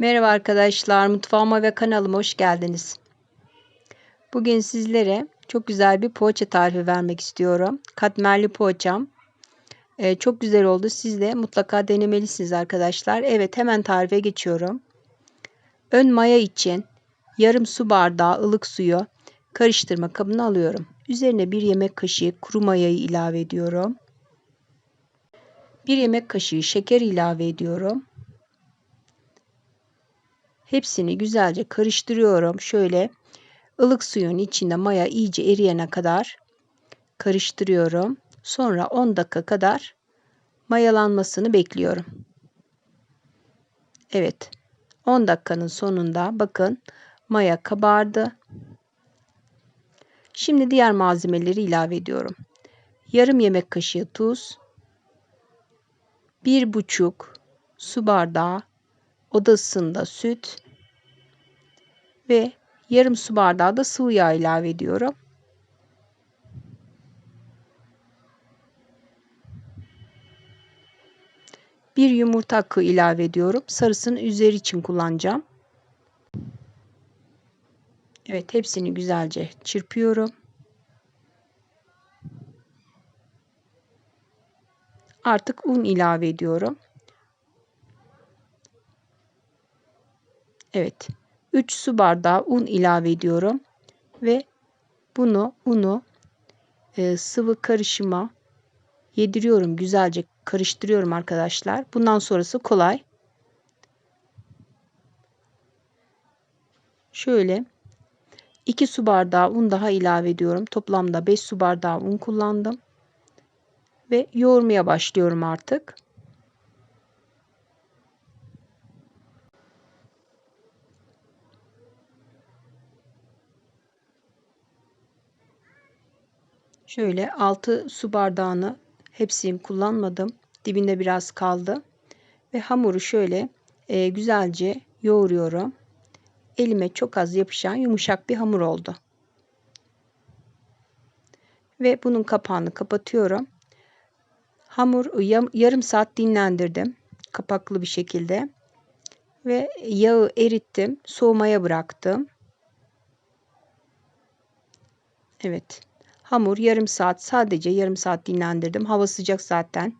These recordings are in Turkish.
Merhaba arkadaşlar, mutfağıma ve kanalıma hoş geldiniz. Bugün sizlere çok güzel bir poğaça tarifi vermek istiyorum. Katmerli poğaçam. Ee, çok güzel oldu. Siz de mutlaka denemelisiniz arkadaşlar. Evet hemen tarife geçiyorum. Ön maya için yarım su bardağı ılık suyu karıştırma kabına alıyorum. Üzerine bir yemek kaşığı kuru mayayı ilave ediyorum. Bir yemek kaşığı şeker ilave ediyorum. Hepsini güzelce karıştırıyorum. Şöyle ılık suyun içinde maya iyice eriyene kadar karıştırıyorum. Sonra 10 dakika kadar mayalanmasını bekliyorum. Evet. 10 dakikanın sonunda bakın maya kabardı. Şimdi diğer malzemeleri ilave ediyorum. Yarım yemek kaşığı tuz, bir buçuk su bardağı oda ısısında süt ve yarım su bardağı da sıvı yağ ilave ediyorum. Bir yumurta akı ilave ediyorum. Sarısını üzeri için kullanacağım. Evet hepsini güzelce çırpıyorum. Artık un ilave ediyorum. Evet. 3 su bardağı un ilave ediyorum. Ve bunu unu e, sıvı karışıma yediriyorum. Güzelce karıştırıyorum arkadaşlar. Bundan sonrası kolay. Şöyle 2 su bardağı un daha ilave ediyorum. Toplamda 5 su bardağı un kullandım. Ve yoğurmaya başlıyorum artık. Şöyle 6 su bardağını hepsini kullanmadım. Dibinde biraz kaldı. Ve hamuru şöyle e, güzelce yoğuruyorum. Elime çok az yapışan yumuşak bir hamur oldu. Ve bunun kapağını kapatıyorum. Hamur yarım saat dinlendirdim. Kapaklı bir şekilde. Ve yağı erittim. Soğumaya bıraktım. Evet. Hamur yarım saat sadece yarım saat dinlendirdim. Hava sıcak zaten.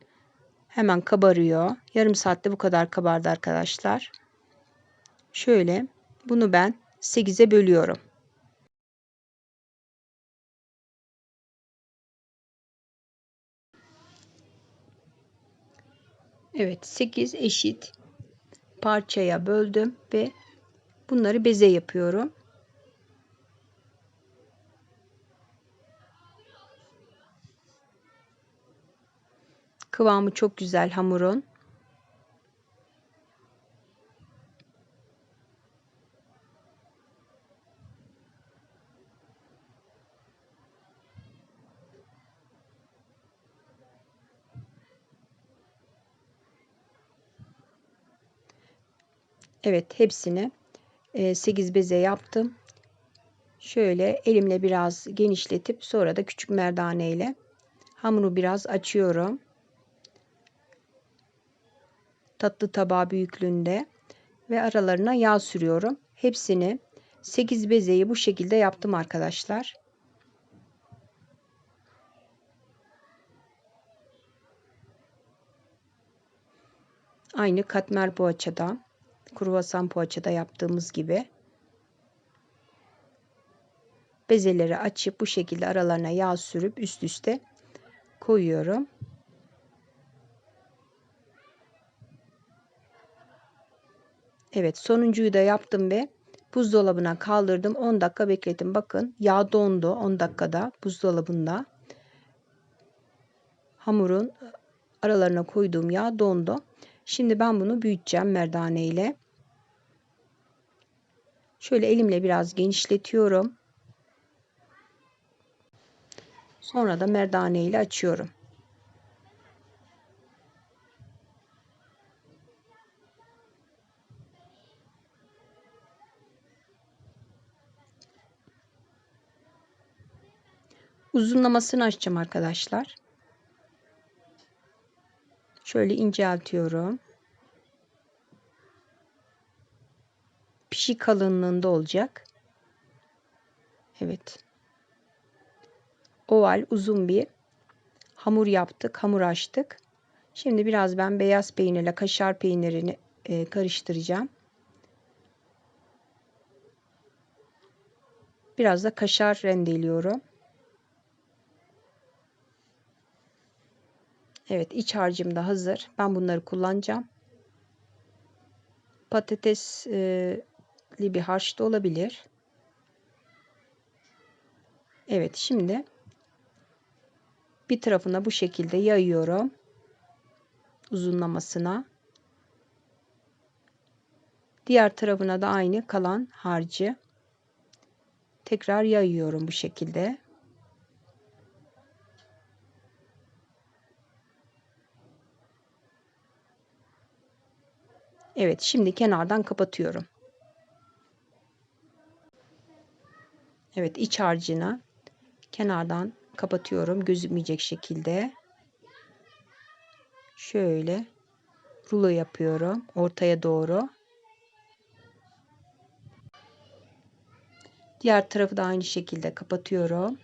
Hemen kabarıyor. Yarım saatte bu kadar kabardı arkadaşlar. Şöyle bunu ben 8'e bölüyorum. Evet 8 eşit parçaya böldüm ve bunları beze yapıyorum. Kıvamı çok güzel hamurun. Evet hepsini 8 beze yaptım. Şöyle elimle biraz genişletip sonra da küçük merdane ile hamuru biraz açıyorum tatlı tabağı büyüklüğünde ve aralarına yağ sürüyorum. Hepsini 8 bezeyi bu şekilde yaptım arkadaşlar. Aynı katmer poğaçada, kruvasan poğaçada yaptığımız gibi bezeleri açıp bu şekilde aralarına yağ sürüp üst üste koyuyorum. Evet sonuncuyu da yaptım ve buzdolabına kaldırdım. 10 dakika bekledim. Bakın yağ dondu 10 dakikada buzdolabında. Hamurun aralarına koyduğum yağ dondu. Şimdi ben bunu büyüteceğim merdane ile. Şöyle elimle biraz genişletiyorum. Sonra da merdane ile açıyorum. Uzunlamasını açacağım arkadaşlar. Şöyle inceltiyorum. pişi kalınlığında olacak. Evet. Oval uzun bir hamur yaptık. Hamur açtık. Şimdi biraz ben beyaz peynirle kaşar peynirini e, karıştıracağım. Biraz da kaşar rendeliyorum. Evet iç harcım da hazır. Ben bunları kullanacağım. Patatesli bir harç da olabilir. Evet şimdi bir tarafına bu şekilde yayıyorum. Uzunlamasına. Diğer tarafına da aynı kalan harcı tekrar yayıyorum bu şekilde. Evet şimdi kenardan kapatıyorum. Evet iç harcını kenardan kapatıyorum gözükmeyecek şekilde. Şöyle rulo yapıyorum ortaya doğru. Diğer tarafı da aynı şekilde kapatıyorum.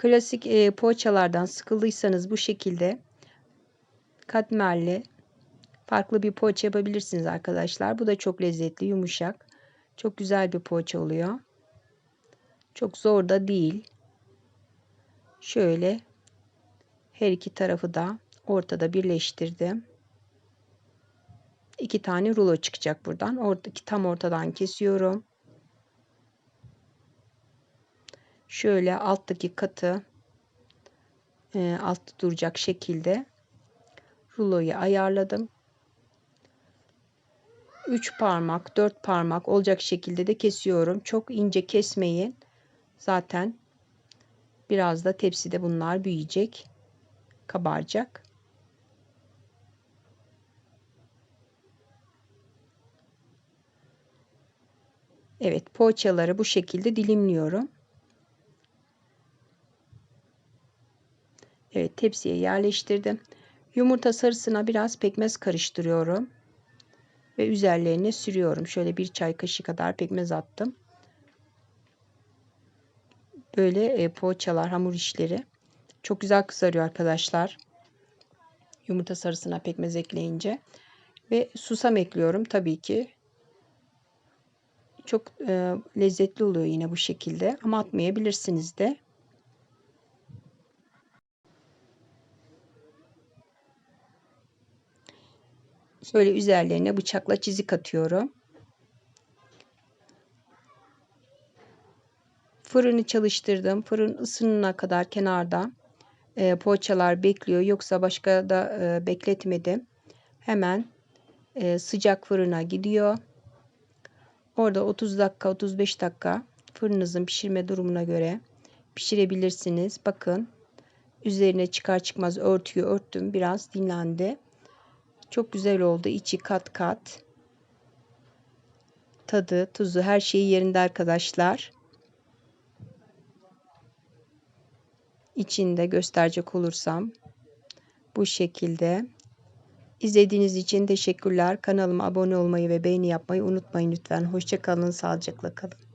Klasik e, poğaçalardan sıkıldıysanız bu şekilde katmerli farklı bir poğaça yapabilirsiniz arkadaşlar. Bu da çok lezzetli, yumuşak. Çok güzel bir poğaça oluyor. Çok zor da değil. Şöyle her iki tarafı da ortada birleştirdim. İki tane rulo çıkacak buradan. Oradaki tam ortadan kesiyorum. Şöyle alttaki katı e, altta duracak şekilde ruloyu ayarladım. 3 parmak, 4 parmak olacak şekilde de kesiyorum. Çok ince kesmeyin. Zaten biraz da tepside bunlar büyüyecek kabaracak. Evet poğaçaları bu şekilde dilimliyorum. Evet tepsiye yerleştirdim. Yumurta sarısına biraz pekmez karıştırıyorum. Ve üzerlerine sürüyorum. Şöyle bir çay kaşığı kadar pekmez attım. Böyle e, poğaçalar, hamur işleri çok güzel kızarıyor arkadaşlar. Yumurta sarısına pekmez ekleyince. Ve susam ekliyorum tabii ki. Çok e, lezzetli oluyor yine bu şekilde. Ama atmayabilirsiniz de. Şöyle üzerlerine bıçakla çizik atıyorum. Fırını çalıştırdım. Fırın ısınana kadar kenarda e, poğaçalar bekliyor. Yoksa başka da e, bekletmedim. Hemen e, sıcak fırına gidiyor. Orada 30 dakika 35 dakika fırınınızın pişirme durumuna göre pişirebilirsiniz. Bakın üzerine çıkar çıkmaz örtüyü örttüm. Biraz dinlendi. Çok güzel oldu. İçi kat kat. Tadı, tuzu her şeyi yerinde arkadaşlar. içinde gösterecek olursam bu şekilde. İzlediğiniz için teşekkürler. Kanalıma abone olmayı ve beğeni yapmayı unutmayın lütfen. Hoşçakalın, sağlıcakla kalın.